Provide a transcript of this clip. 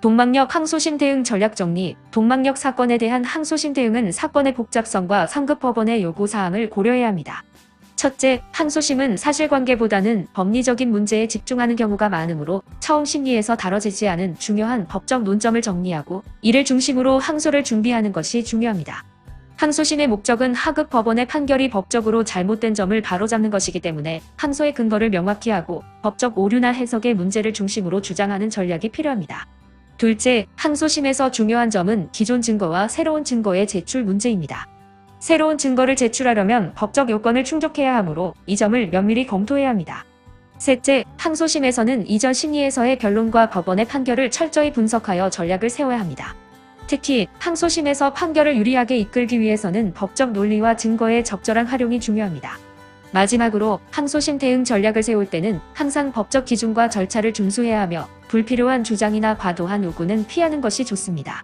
동막역 항소심 대응 전략 정리 동막역 사건에 대한 항소심 대응은 사건의 복잡성과 상급 법원의 요구 사항을 고려해야 합니다. 첫째, 항소심은 사실관계보다는 법리적인 문제에 집중하는 경우가 많으므로 처음 심리에서 다뤄지지 않은 중요한 법적 논점을 정리하고 이를 중심으로 항소를 준비하는 것이 중요합니다. 항소심의 목적은 하급 법원의 판결이 법적으로 잘못된 점을 바로잡는 것이기 때문에 항소의 근거를 명확히 하고 법적 오류나 해석의 문제를 중심으로 주장하는 전략이 필요합니다. 둘째, 항소심에서 중요한 점은 기존 증거와 새로운 증거의 제출 문제입니다. 새로운 증거를 제출하려면 법적 요건을 충족해야 하므로 이 점을 면밀히 검토해야 합니다. 셋째, 항소심에서는 이전 심리에서의 변론과 법원의 판결을 철저히 분석하여 전략을 세워야 합니다. 특히 항소심에서 판결을 유리하게 이끌기 위해서는 법적 논리와 증거의 적절한 활용이 중요합니다. 마지막으로 항소심 대응 전략을 세울 때는 항상 법적 기준과 절차를 준수해야 하며 불필요한 주장이나 과도한 요구는 피하는 것이 좋습니다.